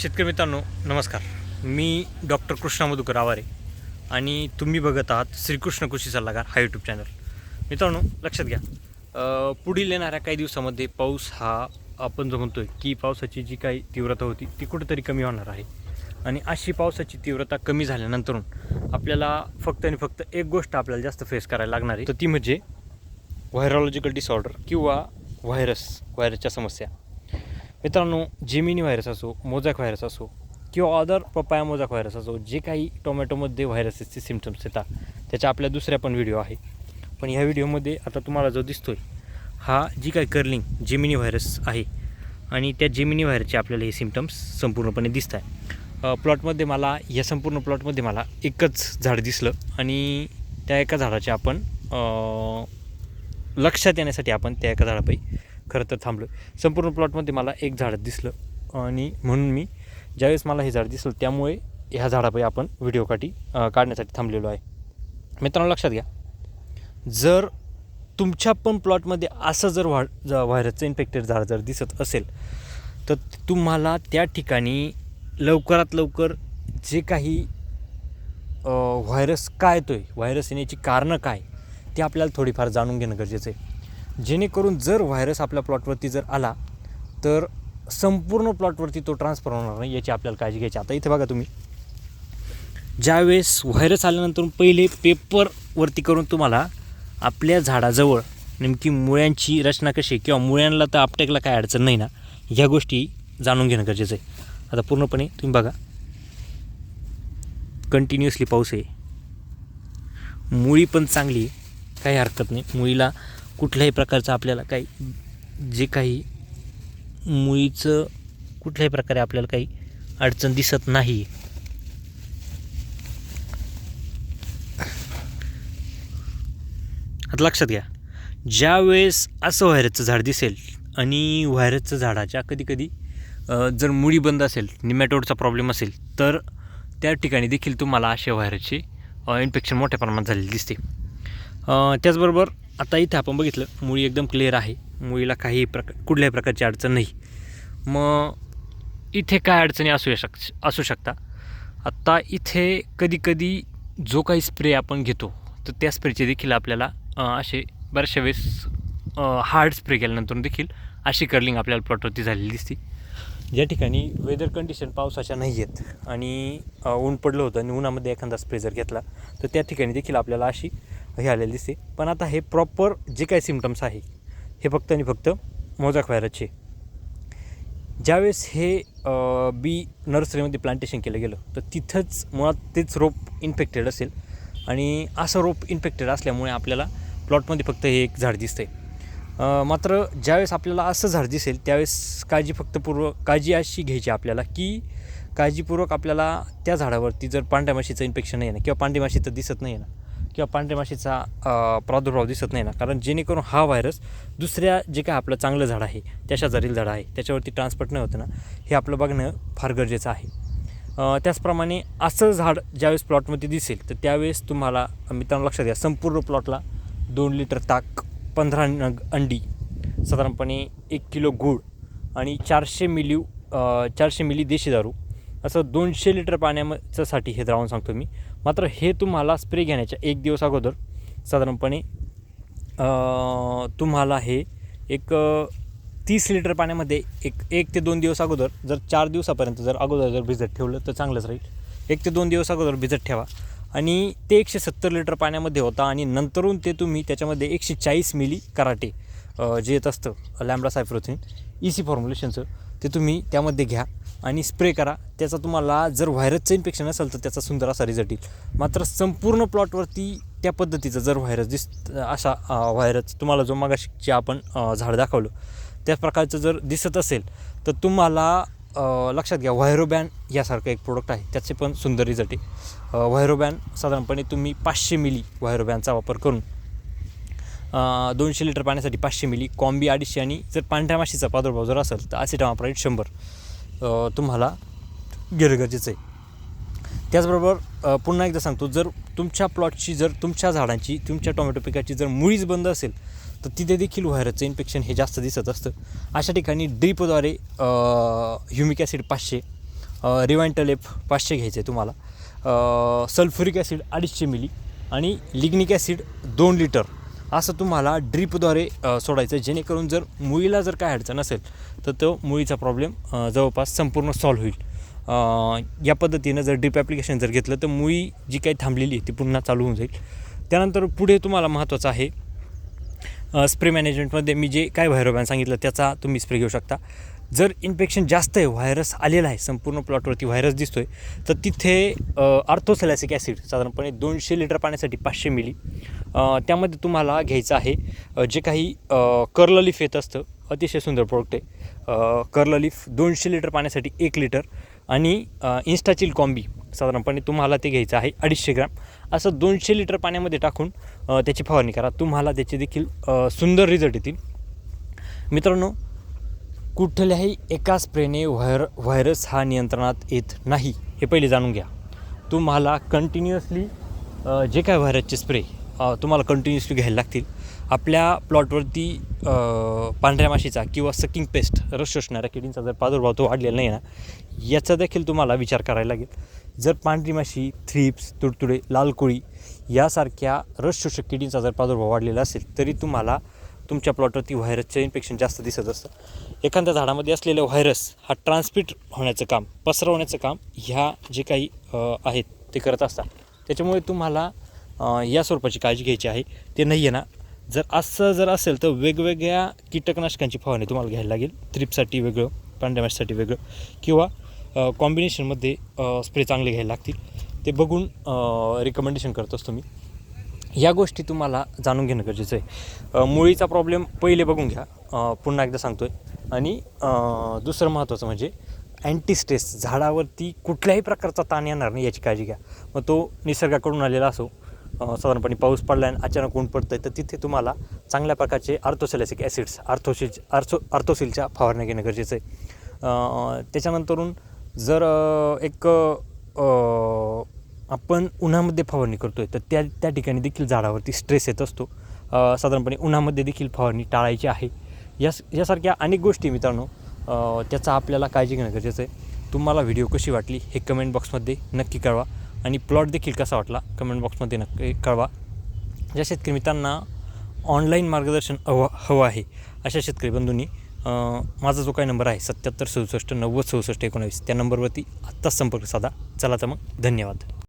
शेतकरी मित्रांनो नमस्कार. मी डॉक्टर कृष्णा मधुकर आवारे आणि तुम्ही बघत आहात श्रीकृष्ण कृषी सल्लागार हा यूट्यूब चॅनल मित्रांनो लक्षात घ्या. पुढील येणाऱ्या काही दिवसामध्ये पाऊस हा आपण जो म्हणतो आहे की पावसाची जी काही तीव्रता होती ती कुठेतरी कमी होणार आहे. आणि अशी पावसाची तीव्रता कमी झाल्यानंतरून आपल्याला फक्त आणि फक्त एक गोष्ट आपल्याला जास्त फेस करायला लागणार आहे. तर ती म्हणजे व्हायरॉलॉजिकल डिसऑर्डर किंवा व्हायरस व्हायरसच्या समस्या. मित्रांनो जेमिनी व्हायरस असो मोझॅक व्हायरस असो किंवा अदर पपाया मोजॅक व्हायरस असो जे काही टोमॅटोमध्ये व्हायरसेसचे सिमटम्स येतात त्याच्या आपल्या दुसऱ्या पण व्हिडिओ आहे. पण ह्या व्हिडिओमध्ये आता तुम्हाला जो दिसतो आहे हा जी काही कर्लिंग जेमिनी व्हायरस आहे आणि त्या जेमिनी व्हायरसचे आपल्याला हे सिमटम्स संपूर्णपणे दिसत आहे. प्लॉटमध्ये मला या संपूर्ण प्लॉटमध्ये मला एकच झाड दिसलं आणि त्या एका झाडाचे आपण लक्षात येण्यासाठी आपण त्या एका झाडापायी खरं तर थांबलो संपूर्ण प्लॉटमध्ये मला एक झाड दिसलं आणि म्हणून मी ज्यावेळेस मला हे झाड दिसलं त्यामुळे ह्या झाडापायी आपण व्हिडिओ काठी काढण्यासाठी थांबलेलो आहे. मित्रांनो लक्षात घ्या. जर तुमच्या पण प्लॉटमध्ये असं जर व्हा व्हायरसचं इन्फेक्टेड झाड जर दिसत असेल तर तुम्हाला त्या ठिकाणी लवकरात लवकर जे काही व्हायरस काय येतो आहे व्हायरस येण्याची कारणं काय ते आपल्याला थोडीफार जाणून घेणं गरजेचं आहे. जेणेकरून जर व्हायरस आपल्या प्लॉटवरती जर आला तर संपूर्ण प्लॉटवरती तो ट्रान्सफर होणार नाही याची आपल्याला काळजी घ्यायची. आता इथे बघा तुम्ही. ज्यावेळेस व्हायरस आल्यानंतर पहिले पेपरवरती करून तुम्हाला आपल्या झाडाजवळ नेमकी मुळ्यांची रचना कशी किंवा मुळ्यांना तर आपटेकला काय अडचण नाही ना ह्या गोष्टी जाणून घेणं गरजेचं आहे. आता पूर्णपणे तुम्ही बघा. कंटिन्युअसली पाऊस आहे. मुळी पण चांगली आहे. काही हरकत नाही. मुळीला कुठल्याही प्रकारचं आपल्याला काही जे काही मुळीचं कुठल्याही प्रकारे आपल्याला काही अडचण दिसत नाही. आता लक्षात घ्या. ज्या वेळेस असं व्हायरसचं झाड दिसेल आणि व्हायरसचं झाडाच्या कधीकधी जर मुळी बंद असेल निमॅटोडचा प्रॉब्लेम असेल तर त्या ठिकाणी देखील तुम्हाला अशा व्हायरसचे इन्फेक्शन मोठ्या प्रमाणात झालेले दिसते. त्याचबरोबर आता इथे आपण बघितलं मुळी एकदम क्लिअर आहे. मुळीला काही प्रकार कुठल्याही प्रकारची अडचण नाही. मग इथे काय अडचणी असू शक असू शकता? आत्ता इथे कधीकधी जो काही स्प्रे आपण घेतो तर त्या स्प्रेचे देखील आपल्याला असे बऱ्याचशा वेळेस हार्ड स्प्रे केल्यानंतर देखील अशी कर्लिंग आपल्याला प्लॉटवरती झालेली दिसते. ज्या ठिकाणी वेदर कंडिशन पावसाच्या नाही आहेत आणि ऊन पडलं होतं आणि उन्हामध्ये एखादा स्प्रे जर घेतला तर त्या ठिकाणी देखील आपल्याला अशी हे आलेले दिसते पण आता हे प्रॉपर जे काही सिमटम्स आहे हे फक्त आणि फक्त मोजाक व्हायरसचे ज्यावेळेस हे बी नर्सरीमध्ये प्लांटेशन केलं गेलं तर तिथंच मुळात तेच रोप इन्फेक्टेड असेल. आणि असं रोप इन्फेक्टेड असल्यामुळे आपल्याला प्लॉटमध्ये फक्त हे एक झाड दिसतंय. आहे मात्र ज्यावेळेस आपल्याला असं झाड दिसेल त्यावेळेस काळजी फक्त पूर्व काळजी अशी घ्यायची आपल्याला की काळजीपूर्वक आपल्याला त्या झाडावरती जर पांढऱ्या माशीचं इन्फेक्शन नाही आहे ना किंवा पांढरी माशी तर दिसत नाही आहे ना किंवा पांढऱ्या माशीचा प्रादुर्भाव दिसत नाही ना. कारण जेणेकरून हा व्हायरस दुसऱ्या जे काय आपलं चांगलं झाड आहे त्या शेजारील झाड आहे त्याच्यावरती ट्रान्सपोर्ट नाही होतं ना हे आपलं बघणं फार गरजेचं आहे. त्याचप्रमाणे असं झाड ज्यावेळेस प्लॉटमध्ये दिसेल तर त्यावेळेस तुम्हाला मित्रांनो लक्षात घ्या संपूर्ण प्लॉटला दोन लिटर ताक पंधरा नग अंडी साधारणपणे एक किलो गूळ आणि चारशे मिली चारशे मिली देशी दारू असं दोनशे लिटर पाण्याच्यासाठी हे द्रावण सांगतो मी. मात्र हे तुम्हाला स्प्रे घेण्याच्या एक दिवस अगोदर साधारणपणे तुम्हाला हे एक तीस लिटर पाण्यामध्ये एक एक ते दोन दिवस अगोदर जर चार दिवसापर्यंत जर अगोदर जर भिजत ठेवलं तर चांगलंच राहील. एक ते दोन दिवस अगोदर भिजत ठेवा. आणि ते एकशे सत्तर लिटर पाण्यामध्ये होता आणि नंतरून ते तुम्ही त्याच्यामध्ये एकशे चाळीस मिली कराटे जे येत असतं लॅम्बडा सायफ्रोथिन ई सी फॉर्म्युलेशनचं ते तुम्ही त्यामध्ये घ्या. आणि स्प्रे करा. त्याचा तुम्हाला जर व्हायरसचं इन्फेक्शन असेल तर त्याचा सुंदर असा रिझल्ट येईल. मात्र संपूर्ण प्लॉटवरती त्या पद्धतीचं जर व्हायरस दिस असा व्हायरस तुम्हाला जो मागाशीचे आपण झाड दाखवलं त्याच प्रकारचं जर दिसत असेल तर तुम्हाला लक्षात घ्या व्हायरोबॅन यासारखं एक प्रोडक्ट आहे. त्याचे पण सुंदर रिझल्ट आहे. व्हायरोबॅन साधारणपणे तुम्ही पाचशे मिली व्हायरोबॅनचा वापर करून दोनशे लिटर पाण्यासाठी पाचशे मिली कॉम्बी अडीचशे आणि जर पांढऱ्या माशीचा प्रादुर्भाव जर असेल तर असे ॲसिटामाप्राईट शंभर. तुम्हाला घेणं गरजेचं आहे. त्याचबरोबर पुन्हा एकदा सांगतो जर तुमच्या प्लॉटची जर तुमच्या झाडांची तुमच्या टोमॅटो पिकाची जर मुळीच बंद असेल तर तिथे देखील व्हायरसचं इन्फेक्शन हे जास्त दिसत असतं. अशा ठिकाणी ड्रीपद्वारे ह्युमिक ॲसिड पाचशे रिवायंटल एफ पाचशे घ्यायचे आहे तुम्हाला सल्फ्युरिक ॲसिड अडीचशे मिली आणि लिग्निक ॲसिड दोन लिटर असं तुम्हाला ड्रीपद्वारे सोडायचं आहे जेणेकरून जर मुळीला जर काय अडचण असेल तर तो मुळीचा प्रॉब्लेम जवळपास संपूर्ण सॉल्व्ह होईल. या पद्धतीनं जर ड्रीप ॲप्लिकेशन जर घेतलं तर मुळी जी काही थांबलेली आहे ती पुन्हा चालू होऊन जाईल. त्यानंतर पुढे तुम्हाला महत्त्वाचं आहे स्प्रे मॅनेजमेंटमध्ये मी जे काय व्हायरोबॅन सांगितलं त्याचा तुम्ही स्प्रे घेऊ शकता. जर इन्फेक्शन जास्त आहे व्हायरस आलेला आहे संपूर्ण प्लॉटवरती व्हायरस दिसतो आहे तर तिथे आर्थोसॅलॅसिक ॲसिड साधारणपणे दोनशे लिटर पाण्यासाठी पाचशे मिली त्यामध्ये तुम्हाला घ्यायचं आहे जे काही कर्ल लिफ येत असतं अतिशय सुंदर प्रोडक्ट आहे. कर्ल लिफ दोनशे लिटर पाण्यासाठी एक लिटर आणि इन्स्टाचिल कॉम्बी साधारणपणे तुम्हाला ते घ्यायचं आहे अडीचशे ग्रॅम. असं दोनशे लिटर पाण्यामध्ये टाकून त्याची फवारणी करा. तुम्हाला त्याचे देखील सुंदर रिझल्ट येतील. मित्रांनो कुठल्याही एका स्प्रेने व्हायर व्हायरस हा नियंत्रणात येत नाही हे पहिले जाणून घ्या. तुम्हाला कंटिन्युअसली जे काय व्हायरसचे स्प्रे तुम्हाला कंटिन्युअसली घ्यायला लागतील. आपल्या प्लॉटवरती पांढऱ्या माशीचा किंवा सकिंग पेस्ट रस शोषणाऱ्या किडींचा जर प्रादुर्भाव तो वाढलेला नाही ना याचा देखील तुम्हाला विचार करायला लागेल. जर पांढरी माशी थ्रिप्स तुडतुडे लाल कोळी यासारख्या रस शोषक किडींचा जर प्रादुर्भाव वाढलेला असेल तरी तुम्हाला तुमच्या प्लॉटवरती व्हायरसचं इन्फेक्शन जास्त दिसत असतं. एखाद्या झाडामध्ये असलेलं व्हायरस हा ट्रान्समिट होण्याचं काम पसरवण्याचं काम ह्या जे काही आहेत ते करत असतात. त्याच्यामुळे तुम्हाला या स्वरूपाची काळजी घ्यायची आहे. ते नाही आहे ना. जर असं जर असेल तर वेगवेगळ्या कीटकनाशकांची फवारणी तुम्हाला घ्यायला लागेल. थ्रिपसाठी वेगळं पांढऱ्यामाशीसाठी वेगळं किंवा कॉम्बिनेशनमध्ये स्प्रे चांगले घ्यायला लागतील. ते बघून रिकमेंडेशन करत असतो मी या गोष्टी तुम्हाला जाणून घेणं गरजेचं आहे. मुळीचा प्रॉब्लेम पहिले बघून घ्या. पुन्हा एकदा सांगतो आहे आणि दुसरं महत्त्वाचं म्हणजे अँटी स्ट्रेस झाडावरती कुठल्याही प्रकारचा ताण येणार नाही याची काळजी घ्या. मग तो निसर्गाकडून आलेला असो साधारणपणे पाऊस पडला आणि अचानक ऊन पडतं आहे तर तिथे तुम्हाला चांगल्या प्रकारचे आर्थोसेलॅसिक ॲसिड्स आर्थोसिल आर्थो आर्थोसिलच्या फवारण्या घेणं गरजेचं आहे. त्याच्यानंतरून जर एक आपण उन्हामध्ये फवारणी करतो आहे तर त्या त्या ठिकाणी देखील झाडावरती स्ट्रेस येत असतो. साधारणपणे उन्हामध्ये देखील फवारणी टाळायची आहे. यास यासारख्या अनेक गोष्टी मित्रांनो त्याचा आपल्याला काळजी घेणं गरजेचं आहे. तुम्हाला व्हिडिओ कशी वाटली हे कमेंट बॉक्समध्ये नक्की कळवा. आणि प्लॉट देखील कसा वाटला कमेंट बॉक्समध्ये नक्की कळवा. ज्या शेतकरी मित्रांना ऑनलाईन मार्गदर्शन हवं हवं आहे अशा शेतकरी बंधूंनी माझा जो काही नंबर आहे सत्याहत्तर सदुसष्ट नव्वद चौसष्ट एकोणावीस त्या नंबरवरती आत्ताच संपर्क साधा. चला तर मग धन्यवाद.